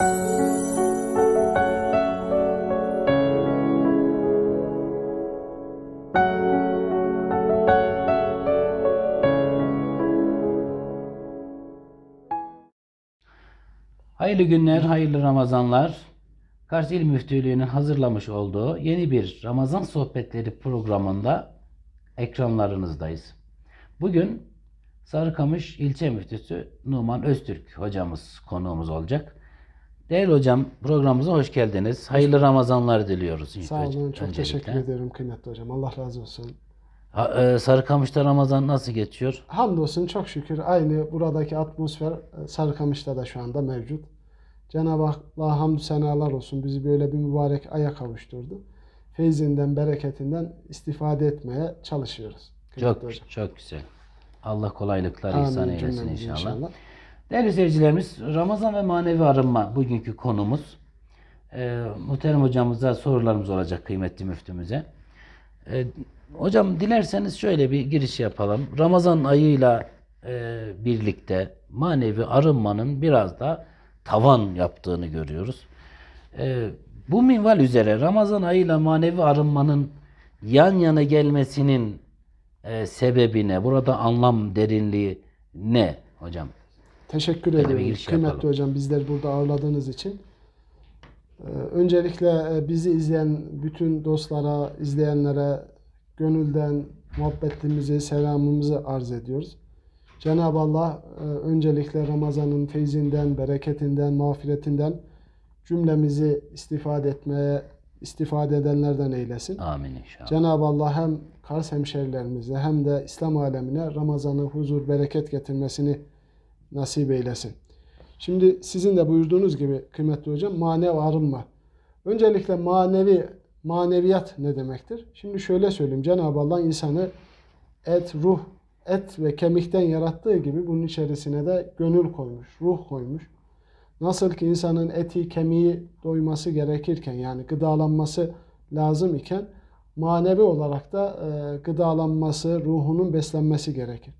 Hayırlı günler, hayırlı Ramazanlar. Kars İl Müftülüğü'nün hazırlamış olduğu yeni bir Ramazan Sohbetleri programında ekranlarınızdayız. Bugün Sarıkamış İlçe Müftüsü Numan Öztürk hocamız konuğumuz olacak. Değerli hocam programımıza hoş geldiniz. Hayırlı Ramazanlar diliyoruz. Sağ olun. Çok öncelikle. teşekkür ederim kıymetli hocam. Allah razı olsun. E, Sarıkamış'ta Ramazan nasıl geçiyor? Hamdolsun çok şükür aynı buradaki atmosfer e, Sarıkamış'ta da şu anda mevcut. Cenab-ı Allah'a hamdü senalar olsun. Bizi böyle bir mübarek aya kavuşturdu. Feyzinden, bereketinden istifade etmeye çalışıyoruz. Çok hocam. çok güzel. Allah kolaylıklar Amin ihsan eylesin cümlemize inşallah. Değerli seyircilerimiz, Ramazan ve manevi arınma bugünkü konumuz. Ee, muhterem hocamıza sorularımız olacak kıymetli müftümüze. Ee, hocam dilerseniz şöyle bir giriş yapalım. Ramazan ayıyla e, birlikte manevi arınmanın biraz da tavan yaptığını görüyoruz. Ee, bu minval üzere Ramazan ayıyla manevi arınmanın yan yana gelmesinin e, sebebi ne? Burada anlam derinliği ne hocam? Teşekkür ederim. Kıymetli yapalım. hocam bizleri burada ağırladığınız için. Ee, Öncelikle e, bizi izleyen bütün dostlara, izleyenlere gönülden muhabbetimizi, selamımızı arz ediyoruz. Cenab-ı Allah e, öncelikle Ramazan'ın feyzinden, bereketinden, mağfiretinden cümlemizi istifade etmeye, istifade edenlerden eylesin. Amin inşallah. Cenab-ı Allah hem Kars hemşerilerimize hem de İslam alemine Ramazan'ı huzur, bereket getirmesini nasip eylesin. Şimdi sizin de buyurduğunuz gibi kıymetli hocam manevi arınma. Öncelikle manevi maneviyat ne demektir? Şimdi şöyle söyleyeyim. Cenab-ı Allah insanı et, ruh, et ve kemikten yarattığı gibi bunun içerisine de gönül koymuş, ruh koymuş. Nasıl ki insanın eti, kemiği doyması gerekirken yani gıdalanması lazım iken manevi olarak da e, gıdalanması, ruhunun beslenmesi gerekir.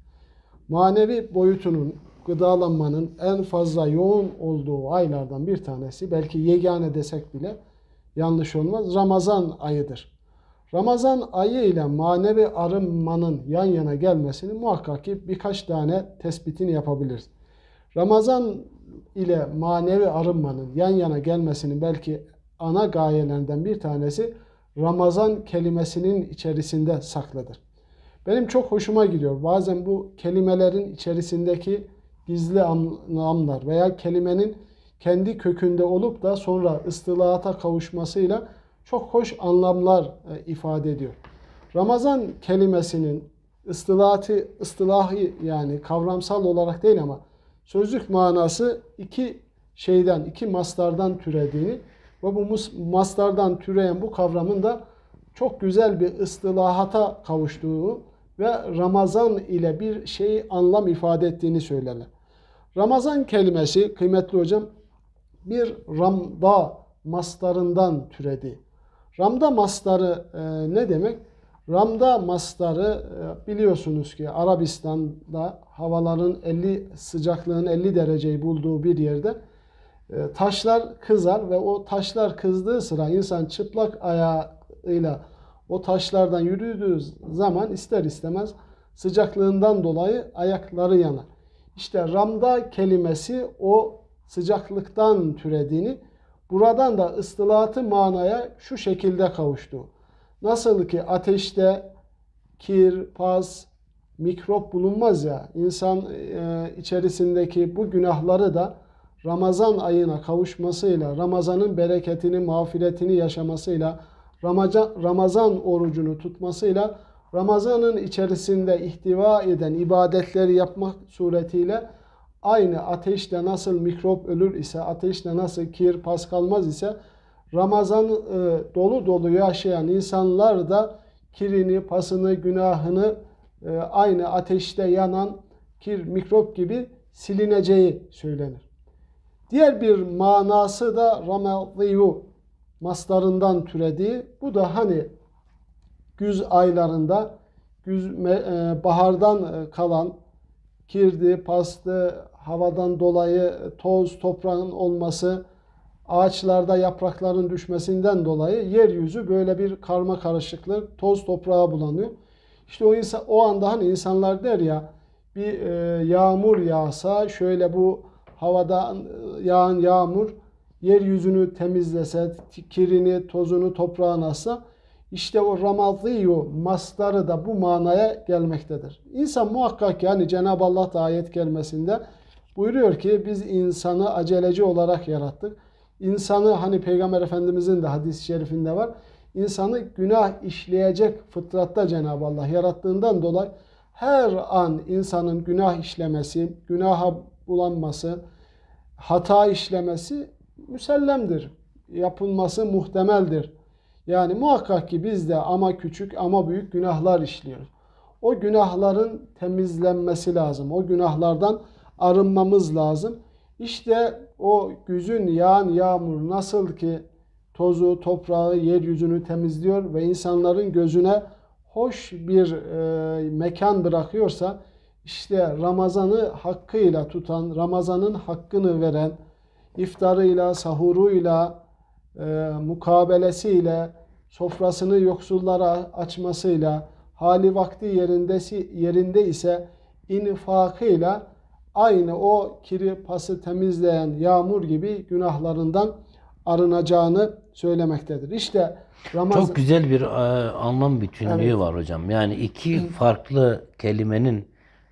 Manevi boyutunun, gıdalanmanın en fazla yoğun olduğu aylardan bir tanesi, belki yegane desek bile yanlış olmaz, Ramazan ayıdır. Ramazan ayı ile manevi arınmanın yan yana gelmesini muhakkak ki birkaç tane tespitini yapabiliriz. Ramazan ile manevi arınmanın yan yana gelmesinin belki ana gayelerinden bir tanesi Ramazan kelimesinin içerisinde saklıdır. Benim çok hoşuma gidiyor. Bazen bu kelimelerin içerisindeki gizli anlamlar veya kelimenin kendi kökünde olup da sonra ıstılahata kavuşmasıyla çok hoş anlamlar e, ifade ediyor. Ramazan kelimesinin ıstılahatı, ıstılahı yani kavramsal olarak değil ama sözlük manası iki şeyden, iki mastardan türediğini ve bu mastardan türeyen bu kavramın da çok güzel bir ıstılahata kavuştuğu ve Ramazan ile bir şeyi anlam ifade ettiğini söylerler. Ramazan kelimesi kıymetli hocam bir ramda mastarından türedi. Ramda mastarı e, ne demek? Ramda mastarı e, biliyorsunuz ki Arabistan'da havaların 50 sıcaklığın 50 dereceyi bulduğu bir yerde e, taşlar kızar ve o taşlar kızdığı sıra insan çıplak ayağıyla o taşlardan yürüdüğü zaman ister istemez sıcaklığından dolayı ayakları yanar. İşte ramda kelimesi o sıcaklıktan türediğini buradan da ıstılatı manaya şu şekilde kavuştu. Nasıl ki ateşte kir, pas, mikrop bulunmaz ya insan e, içerisindeki bu günahları da Ramazan ayına kavuşmasıyla, Ramazan'ın bereketini, mağfiretini yaşamasıyla, Ramazan orucunu tutmasıyla, Ramazan'ın içerisinde ihtiva eden ibadetleri yapmak suretiyle aynı ateşle nasıl mikrop ölür ise, ateşle nasıl kir, pas kalmaz ise, Ramazan e, dolu dolu yaşayan insanlar da kirini, pasını, günahını e, aynı ateşte yanan kir, mikrop gibi silineceği söylenir. Diğer bir manası da ramadiyu maslarından türediği. Bu da hani güz aylarında güz, e, bahardan e, kalan kirdi, pastı, havadan dolayı toz, toprağın olması, ağaçlarda yaprakların düşmesinden dolayı yeryüzü böyle bir karma karışıklık, toz toprağa bulanıyor. İşte o insan, o anda hani insanlar der ya bir e, yağmur yağsa şöyle bu havadan e, yağan yağmur yeryüzünü temizlese, kirini, tozunu toprağına atsa işte o ramazîyu mastarı da bu manaya gelmektedir. İnsan muhakkak yani Cenab-ı Allah da ayet kelimesinde buyuruyor ki biz insanı aceleci olarak yarattık. İnsanı hani Peygamber Efendimizin de hadis-i şerifinde var. İnsanı günah işleyecek fıtratta Cenab-ı Allah yarattığından dolayı her an insanın günah işlemesi, günaha bulanması, hata işlemesi müsellemdir. Yapılması muhtemeldir. Yani muhakkak ki biz de ama küçük ama büyük günahlar işliyoruz. O günahların temizlenmesi lazım. O günahlardan arınmamız lazım. İşte o güzün yağan yağmur nasıl ki tozu, toprağı, yeryüzünü temizliyor ve insanların gözüne hoş bir e, mekan bırakıyorsa işte Ramazan'ı hakkıyla tutan, Ramazan'ın hakkını veren, iftarıyla, sahuruyla, e, mukabelesiyle, sofrasını yoksullara açmasıyla, hali vakti yerindesi, yerinde ise infakıyla aynı o kiri pası temizleyen yağmur gibi günahlarından arınacağını söylemektedir. İşte Ramazan Çok güzel bir e, anlam bütünlüğü Evet. var hocam. Yani iki farklı kelimenin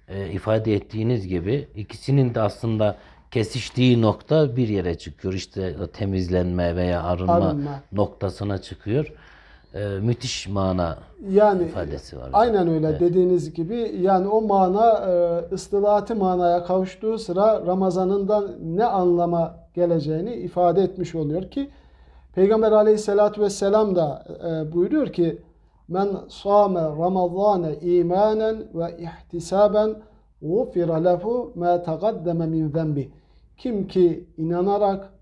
e, ifade ettiğiniz gibi ikisinin de aslında kesiştiği nokta bir yere çıkıyor. İşte temizlenme veya arınma, Arınma. noktasına çıkıyor. E, müthiş mana yani ifadesi var. Aynen öyle dediğiniz gibi yani o mana e, ıstılati manaya kavuştuğu sıra Ramazan'ından ne anlama geleceğini ifade etmiş oluyor ki Peygamber aleyhissalatü vesselam da e, buyuruyor ki men sâme ramazâne imanen ve ihtisaben gufira lehu ma taqaddeme min zenbi. Kim ki inanarak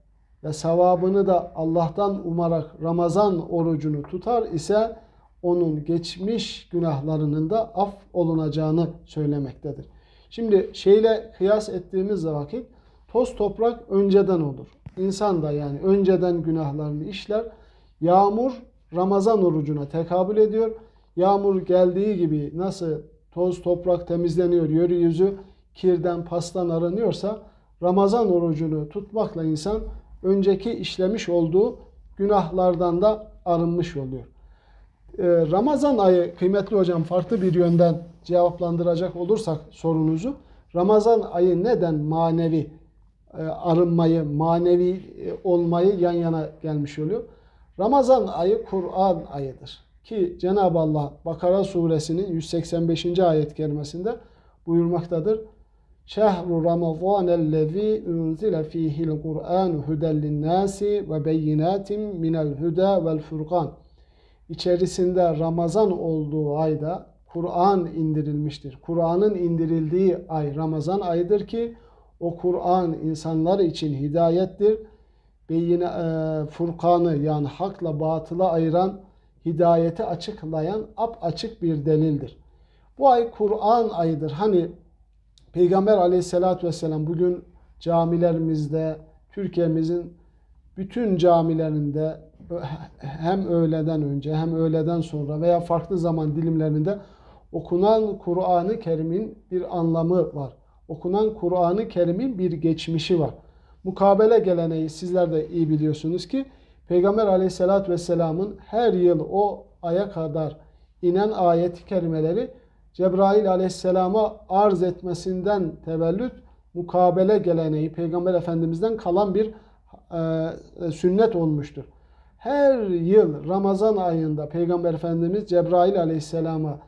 ve sevabını da Allah'tan umarak Ramazan orucunu tutar ise onun geçmiş günahlarının da af olunacağını söylemektedir. Şimdi şeyle kıyas ettiğimiz vakit toz toprak önceden olur. İnsan da yani önceden günahlarını işler. Yağmur Ramazan orucuna tekabül ediyor. Yağmur geldiği gibi nasıl toz toprak temizleniyor, yeryüzü kirden, pastan aranıyorsa Ramazan orucunu tutmakla insan önceki işlemiş olduğu günahlardan da arınmış oluyor. Ee, Ramazan ayı kıymetli hocam farklı bir yönden cevaplandıracak olursak sorunuzu Ramazan ayı neden manevi e, arınmayı, manevi e, olmayı yan yana gelmiş oluyor? Ramazan ayı Kur'an ayıdır. Ki Cenab-ı Allah Bakara suresinin 185. ayet kerimesinde buyurmaktadır. Şehru Ramazanellezî unzile fîhil Kur'an huden linnâsi ve beyinatin minel huda vel furkan. İçerisinde Ramazan olduğu ayda Kur'an indirilmiştir. Kur'an'ın indirildiği ay Ramazan ayıdır ki o Kur'an insanlar için hidayettir. Beyine, e, Furkan'ı yani hakla batıla ayıran, hidayeti açıklayan ap açık bir delildir. Bu ay Kur'an ayıdır. Hani Peygamber aleyhissalatü vesselam bugün camilerimizde, Türkiye'mizin bütün camilerinde hem öğleden önce hem öğleden sonra veya farklı zaman dilimlerinde okunan Kur'an-ı Kerim'in bir anlamı var. Okunan Kur'an-ı Kerim'in bir geçmişi var. Mukabele geleneği sizler de iyi biliyorsunuz ki Peygamber aleyhissalatü vesselamın her yıl o aya kadar inen ayet-i kerimeleri Cebrail aleyhisselama arz etmesinden tevellüt mukabele geleneği Peygamber Efendimiz'den kalan bir e, sünnet olmuştur. Her yıl Ramazan ayında Peygamber Efendimiz Cebrail aleyhisselama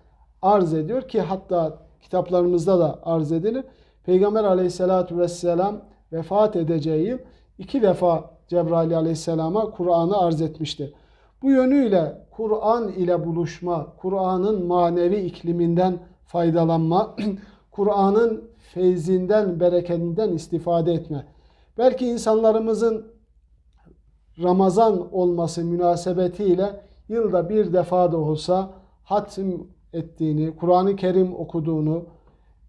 arz ediyor ki hatta kitaplarımızda da arz edilir. Peygamber aleyhissalatü vesselam vefat edeceği yıl iki defa Cebrail aleyhisselama Kur'an'ı arz etmiştir. Bu yönüyle Kur'an ile buluşma, Kur'an'ın manevi ikliminden faydalanma, Kur'an'ın feyzinden, bereketinden istifade etme. Belki insanlarımızın Ramazan olması münasebetiyle yılda bir defa da olsa hatim ettiğini, Kur'an-ı Kerim okuduğunu,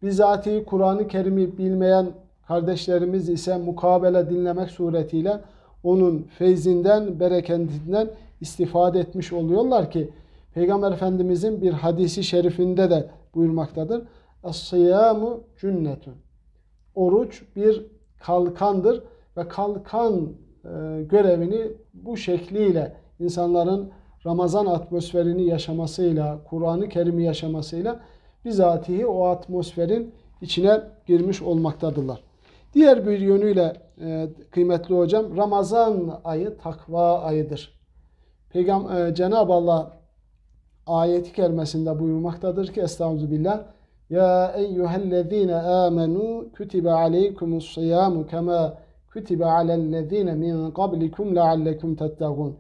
bizatihi Kur'an-ı Kerim'i bilmeyen kardeşlerimiz ise mukabele dinlemek suretiyle onun feyzinden, bereketinden istifade etmiş oluyorlar ki Peygamber Efendimizin bir hadisi şerifinde de buyurmaktadır. Es-siyamu cünnetun. Oruç bir kalkandır ve kalkan e, görevini bu şekliyle insanların Ramazan atmosferini yaşamasıyla, Kur'an-ı Kerim'i yaşamasıyla bizatihi o atmosferin içine girmiş olmaktadırlar. Diğer bir yönüyle e, kıymetli hocam Ramazan ayı takva ayıdır. Peygamber e, Cenab-ı Allah ayeti kerimesinde buyurmaktadır ki Estağfirullah Ya eyyühellezine amenu kutibe aleykumus siyamu kema kutibe alellezine min qablikum leallekum tettegûn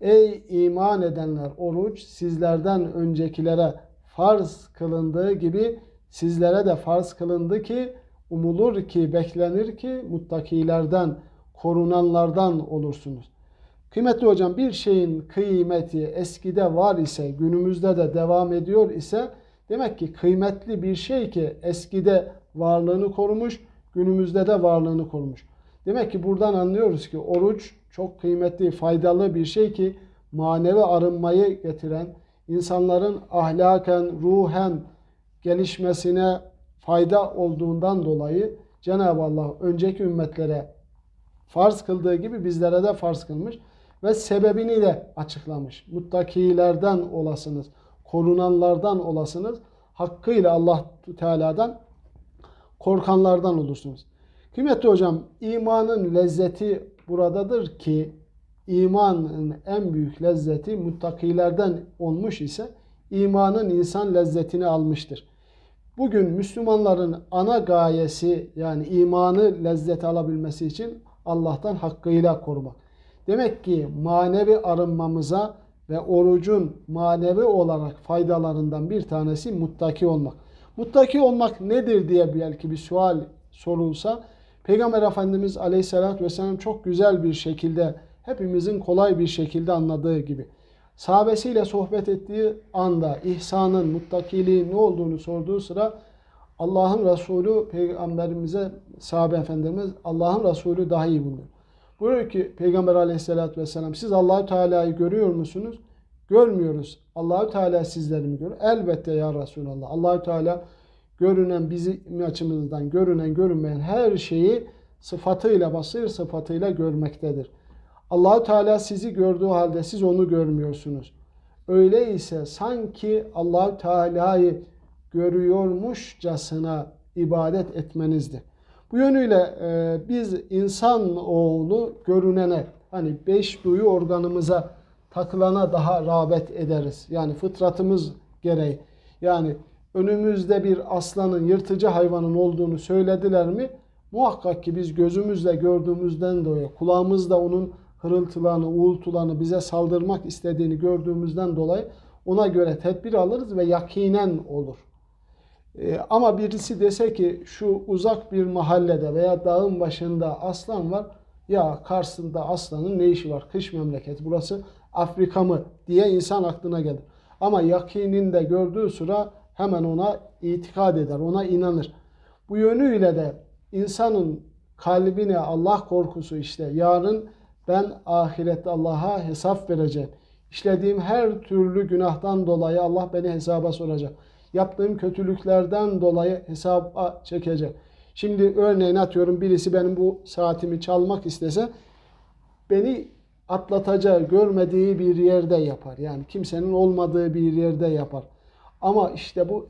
Ey iman edenler oruç sizlerden öncekilere farz kılındığı gibi sizlere de farz kılındı ki umulur ki beklenir ki muttakilerden korunanlardan olursunuz. Kıymetli hocam bir şeyin kıymeti eskide var ise günümüzde de devam ediyor ise demek ki kıymetli bir şey ki eskide varlığını korumuş günümüzde de varlığını korumuş. Demek ki buradan anlıyoruz ki oruç çok kıymetli faydalı bir şey ki manevi arınmayı getiren insanların ahlaken ruhen gelişmesine fayda olduğundan dolayı Cenab-ı Allah önceki ümmetlere farz kıldığı gibi bizlere de farz kılmış ve sebebini de açıklamış. Muttakilerden olasınız, korunanlardan olasınız. Hakkıyla Allah Teala'dan korkanlardan olursunuz. Kıymetli hocam, imanın lezzeti buradadır ki imanın en büyük lezzeti muttakilerden olmuş ise imanın insan lezzetini almıştır. Bugün Müslümanların ana gayesi yani imanı lezzet alabilmesi için Allah'tan hakkıyla korumak. Demek ki manevi arınmamıza ve orucun manevi olarak faydalarından bir tanesi muttaki olmak. Muttaki olmak nedir diye belki bir sual sorulsa Peygamber Efendimiz Aleyhisselatü Vesselam çok güzel bir şekilde hepimizin kolay bir şekilde anladığı gibi sahabesiyle sohbet ettiği anda ihsanın, muttakiliğin ne olduğunu sorduğu sıra Allah'ın Resulü peygamberimize sahabe efendimiz Allah'ın Resulü daha iyi buluyor. Buyuruyor ki Peygamber aleyhissalatü vesselam siz Allahü Teala'yı görüyor musunuz? Görmüyoruz. Allahü Teala sizleri mi görüyor? Elbette ya Resulallah. Allahü Teala görünen bizim açımızdan görünen görünmeyen her şeyi sıfatıyla basır sıfatıyla görmektedir. Allahü Teala sizi gördüğü halde siz onu görmüyorsunuz. Öyleyse sanki Allahü Teala'yı görüyormuşçasına ibadet etmenizdir. Bu yönüyle e, biz insan oğlu görünene hani beş duyu organımıza takılana daha rağbet ederiz. Yani fıtratımız gereği. Yani önümüzde bir aslanın, yırtıcı hayvanın olduğunu söylediler mi? Muhakkak ki biz gözümüzle gördüğümüzden dolayı, kulağımızla onun hırıltılarını, uğultularını bize saldırmak istediğini gördüğümüzden dolayı ona göre tedbir alırız ve yakinen olur. Ee, ama birisi dese ki şu uzak bir mahallede veya dağın başında aslan var. Ya karşısında aslanın ne işi var? Kış memleketi burası Afrika mı diye insan aklına gelir. Ama yakininde gördüğü sıra hemen ona itikad eder, ona inanır. Bu yönüyle de insanın kalbine Allah korkusu işte yarın ben ahirette Allah'a hesap vereceğim. İşlediğim her türlü günahtan dolayı Allah beni hesaba soracak. Yaptığım kötülüklerden dolayı hesaba çekecek. Şimdi örneğin atıyorum birisi benim bu saatimi çalmak istese beni atlatacağı, görmediği bir yerde yapar. Yani kimsenin olmadığı bir yerde yapar. Ama işte bu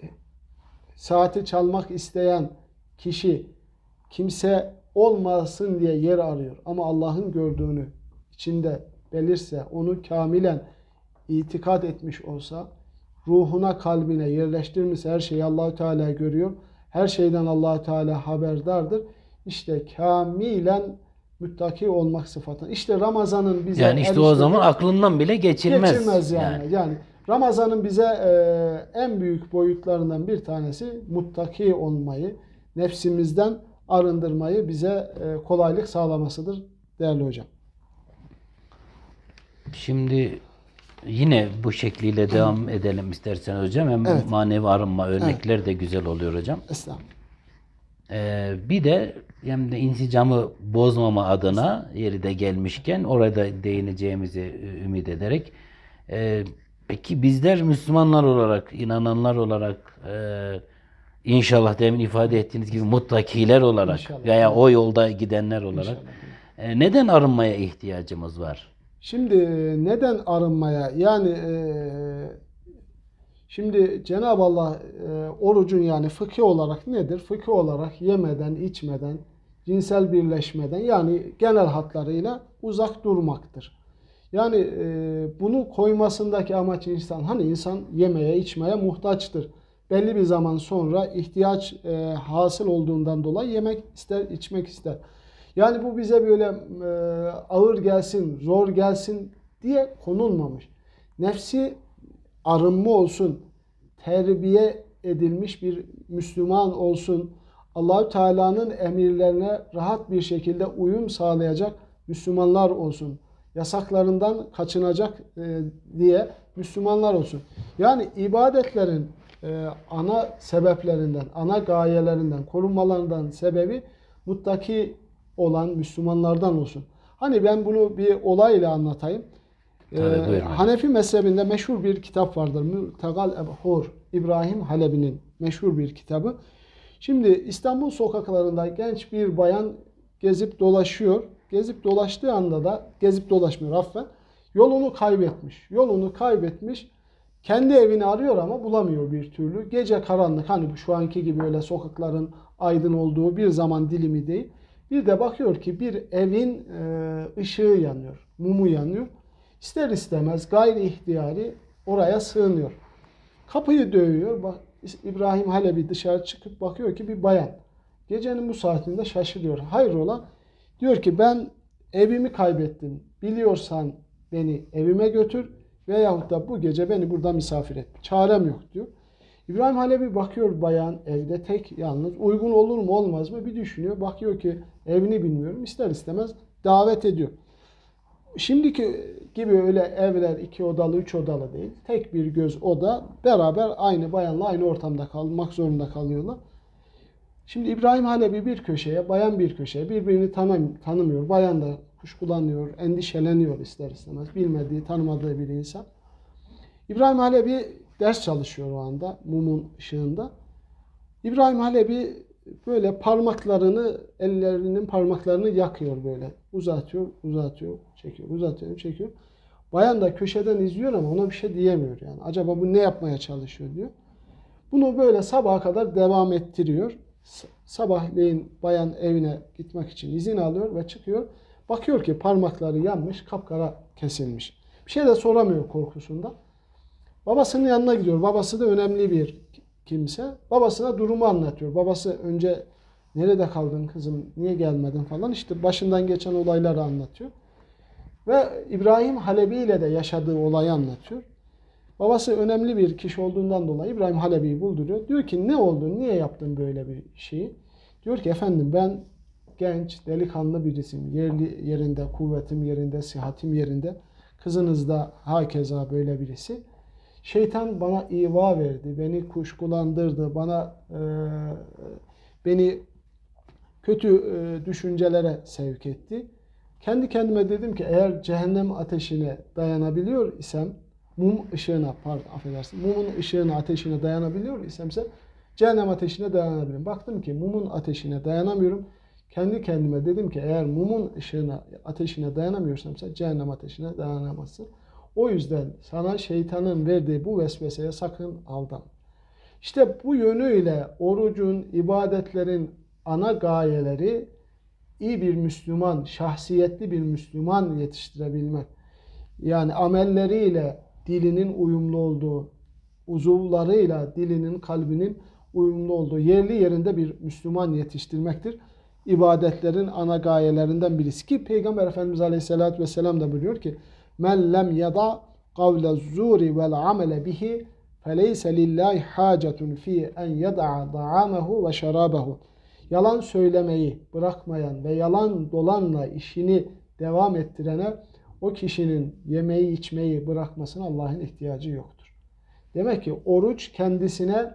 saati çalmak isteyen kişi kimse olmasın diye yer arıyor. Ama Allah'ın gördüğünü içinde belirse, onu kamilen itikad etmiş olsa, ruhuna, kalbine yerleştirmişse her şeyi Allahü Teala görüyor. Her şeyden Allahü Teala haberdardır. İşte kamilen müttaki olmak sıfatı. İşte Ramazan'ın bize Yani işte o zaman aklından bile geçirmez. Geçirmez yani. Yani, Ramazan'ın bize e, en büyük boyutlarından bir tanesi muttaki olmayı, nefsimizden arındırmayı bize e, kolaylık sağlamasıdır değerli hocam. Şimdi yine bu şekliyle devam edelim istersen hocam. Hem Evet. manevi arınma örnekler de güzel oluyor hocam. Estağfurullah. Ee, bir de hem de insicamı bozmama adına yeri de gelmişken orada değineceğimizi e, ümit ederek e, peki bizler Müslümanlar olarak, inananlar olarak e, inşallah demin ifade ettiğiniz gibi muttakiler olarak İnşallah. veya o yolda gidenler olarak e, neden arınmaya ihtiyacımız var? Şimdi neden arınmaya? Yani e, şimdi Cenab-ı Allah e, orucun yani fıkhi olarak nedir? Fıkhi olarak yemeden, içmeden, cinsel birleşmeden yani genel hatlarıyla uzak durmaktır. Yani e, bunu koymasındaki amaç insan. Hani insan yemeye, içmeye muhtaçtır. Belli bir zaman sonra ihtiyaç e, hasıl olduğundan dolayı yemek ister, içmek ister. Yani bu bize böyle e, ağır gelsin, zor gelsin diye konulmamış. Nefsi arınma olsun, terbiye edilmiş bir Müslüman olsun, Allahü Teala'nın emirlerine rahat bir şekilde uyum sağlayacak Müslümanlar olsun. Yasaklarından kaçınacak e, diye Müslümanlar olsun. Yani ibadetlerin e, ana sebeplerinden, ana gayelerinden, korunmalarından sebebi muttaki olan Müslümanlardan olsun. Hani ben bunu bir olayla anlatayım. Ee, Tabii, buyurun. Hanefi mezhebinde meşhur bir kitap vardır. Mürtegal Ebhur İbrahim Halebi'nin meşhur bir kitabı. Şimdi İstanbul sokaklarında genç bir bayan gezip dolaşıyor. Gezip dolaştığı anda da gezip dolaşmıyor affen. Yolunu kaybetmiş. Yolunu kaybetmiş. Kendi evini arıyor ama bulamıyor bir türlü. Gece karanlık hani şu anki gibi öyle sokakların aydın olduğu bir zaman dilimi değil. Bir de bakıyor ki bir evin e, ışığı yanıyor, mumu yanıyor. İster istemez gayri ihtiyari oraya sığınıyor. Kapıyı dövüyor. Bak, İbrahim Halebi dışarı çıkıp bakıyor ki bir bayan. Gecenin bu saatinde şaşırıyor. Hayrola? Diyor ki ben evimi kaybettim. Biliyorsan beni evime götür veyahut da bu gece beni burada misafir et. Çarem yok diyor. İbrahim Halebi bakıyor bayan evde tek yalnız. Uygun olur mu olmaz mı bir düşünüyor. Bakıyor ki evini bilmiyorum. İster istemez davet ediyor. Şimdiki gibi öyle evler iki odalı, üç odalı değil. Tek bir göz oda beraber aynı bayanla aynı ortamda kalmak zorunda kalıyorlar. Şimdi İbrahim Halebi bir köşeye, bayan bir köşeye birbirini tanım, tanımıyor. Bayan da kuşkulanıyor, endişeleniyor ister istemez. Bilmediği, tanımadığı bir insan. İbrahim Halebi ders çalışıyor o anda mumun ışığında. İbrahim Halebi böyle parmaklarını, ellerinin parmaklarını yakıyor böyle. Uzatıyor, uzatıyor, çekiyor, uzatıyor, çekiyor. Bayan da köşeden izliyor ama ona bir şey diyemiyor yani. Acaba bu ne yapmaya çalışıyor diyor. Bunu böyle sabaha kadar devam ettiriyor. Sabahleyin bayan evine gitmek için izin alıyor ve çıkıyor. Bakıyor ki parmakları yanmış, kapkara kesilmiş. Bir şey de soramıyor korkusundan. Babasının yanına gidiyor. Babası da önemli bir kimse. Babasına durumu anlatıyor. Babası önce nerede kaldın kızım, niye gelmedin falan işte başından geçen olayları anlatıyor. Ve İbrahim Halebi ile de yaşadığı olayı anlatıyor. Babası önemli bir kişi olduğundan dolayı İbrahim Halebi'yi bulduruyor. Diyor ki ne oldu, niye yaptın böyle bir şeyi? Diyor ki efendim ben genç, delikanlı birisiyim. Yerli yerinde, kuvvetim yerinde, sihatim yerinde. Kızınız da hakeza böyle birisi. Şeytan bana iva verdi, beni kuşkulandırdı, bana e, beni kötü e, düşüncelere sevk etti. Kendi kendime dedim ki eğer cehennem ateşine dayanabiliyor isem, mum ışığına, pardon affedersin, mumun ışığına, ateşine dayanabiliyor isemse cehennem ateşine dayanabilirim. Baktım ki mumun ateşine dayanamıyorum. Kendi kendime dedim ki eğer mumun ışığına, ateşine dayanamıyorsamsa cehennem ateşine dayanamazsın. O yüzden sana şeytanın verdiği bu vesveseye sakın aldanma. İşte bu yönüyle orucun, ibadetlerin ana gayeleri iyi bir Müslüman, şahsiyetli bir Müslüman yetiştirebilmek. Yani amelleriyle dilinin uyumlu olduğu, uzuvlarıyla dilinin, kalbinin uyumlu olduğu yerli yerinde bir Müslüman yetiştirmektir. İbadetlerin ana gayelerinden birisi ki Peygamber Efendimiz Aleyhisselatü Vesselam da buyuruyor ki men lem yada kavle zuri vel amele bihi feleyse lillahi hacetun fi en yada'a da'amehu ve şarabehu. Yalan söylemeyi bırakmayan ve yalan dolanla işini devam ettirene o kişinin yemeği içmeyi bırakmasına Allah'ın ihtiyacı yoktur. Demek ki oruç kendisine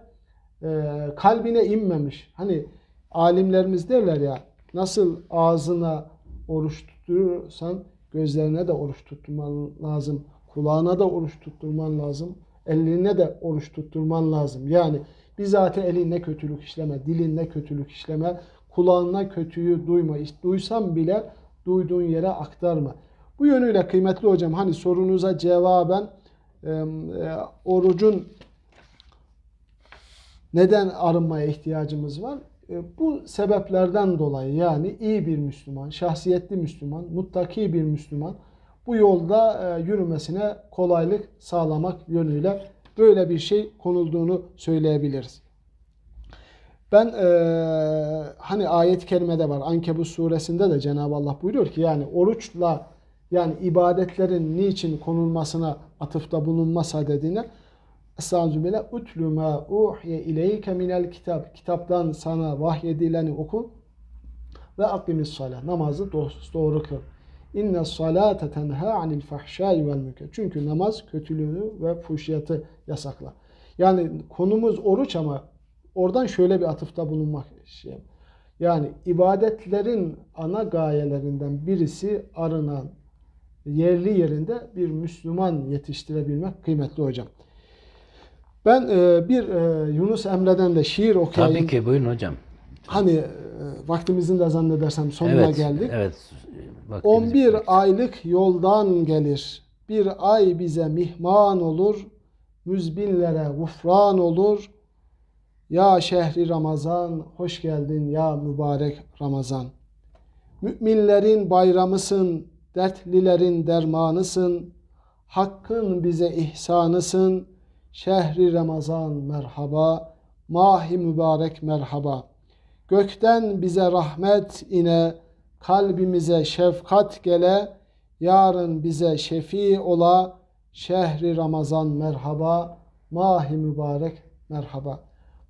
e, kalbine inmemiş. Hani alimlerimiz derler ya nasıl ağzına oruç tutturursan gözlerine de oruç tutturman lazım. Kulağına da oruç tutturman lazım. Eline de oruç tutturman lazım. Yani bizatihi eline kötülük işleme, dilinle kötülük işleme, kulağına kötüyü duyma. İşte duysan bile duyduğun yere aktarma. Bu yönüyle kıymetli hocam hani sorunuza cevaben e, e, orucun neden arınmaya ihtiyacımız var? E, Bu sebeplerden dolayı yani iyi bir Müslüman, şahsiyetli Müslüman, muttaki bir Müslüman bu yolda e, yürümesine kolaylık sağlamak yönüyle böyle bir şey konulduğunu söyleyebiliriz. Ben e, hani ayet-i kerimede var Ankebut suresinde de Cenab-ı Allah buyuruyor ki yani oruçla yani ibadetlerin niçin konulmasına atıfta bulunma sadedine Estağfirullah. Utlü ma uhiye ileyke minel kitap. Kitaptan sana vahyedileni oku ve akimis salah. Namazı doğru kıl. İnne salate tenha anil fahşai vel münker. Çünkü namaz kötülüğünü ve fuhşiyatı yasaklar. Yani konumuz oruç ama oradan şöyle bir atıfta bulunmak şey. Yani ibadetlerin ana gayelerinden birisi arınan yerli yerinde bir Müslüman yetiştirebilmek kıymetli hocam. Ben e, bir e, Yunus Emre'den de şiir okuyayım. Tabii ki buyurun hocam. Hani e, vaktimizin de zannedersem sonuna evet, geldik. Evet. vaktimiz 11 bitti. aylık yoldan gelir. Bir ay bize mihman olur. Müzbinlere gufran olur. Ya şehri Ramazan, hoş geldin ya mübarek Ramazan. Müminlerin bayramısın, dertlilerin dermanısın. Hakkın bize ihsanısın. Şehri Ramazan merhaba, mahi mübarek merhaba. Gökten bize rahmet ine, kalbimize şefkat gele, yarın bize şefi ola, şehri Ramazan merhaba, mahi mübarek merhaba.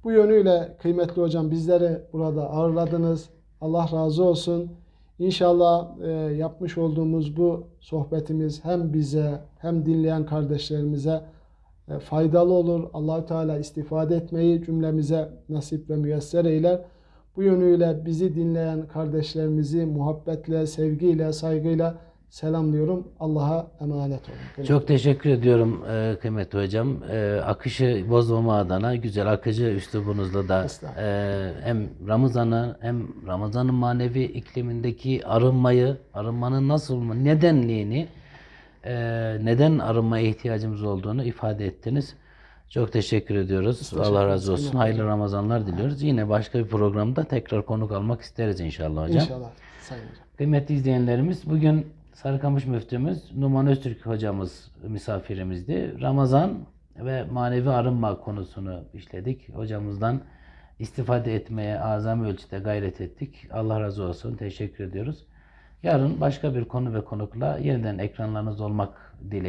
Bu yönüyle kıymetli hocam bizleri burada ağırladınız. Allah razı olsun. İnşallah e, yapmış olduğumuz bu sohbetimiz hem bize hem dinleyen kardeşlerimize faydalı olur. Allahü Teala istifade etmeyi cümlemize nasip ve müyesser eyler. Bu yönüyle bizi dinleyen kardeşlerimizi muhabbetle, sevgiyle, saygıyla selamlıyorum. Allah'a emanet olun. Çok teşekkür ediyorum e, kıymetli hocam. E, akışı bozmama adına güzel akıcı üslubunuzla da e, hem Ramazan'ı hem Ramazan'ın manevi iklimindeki arınmayı, arınmanın nasıl, nedenliğini, e, neden arınmaya ihtiyacımız olduğunu ifade ettiniz. Çok teşekkür ediyoruz. teşekkür Allah razı olsun. Hayırlı Ramazanlar diliyoruz. Yine başka bir programda tekrar konuk almak isteriz inşallah hocam. İnşallah. Sayın hocam. Kıymetli izleyenlerimiz bugün Sarıkamış müftümüz Numan Öztürk hocamız misafirimizdi. Ramazan ve manevi arınma konusunu işledik. Hocamızdan istifade etmeye azami ölçüde gayret ettik. Allah razı olsun. Teşekkür ediyoruz. Yarın başka bir konu ve konukla yeniden ekranlarınızda olmak dileğiyle.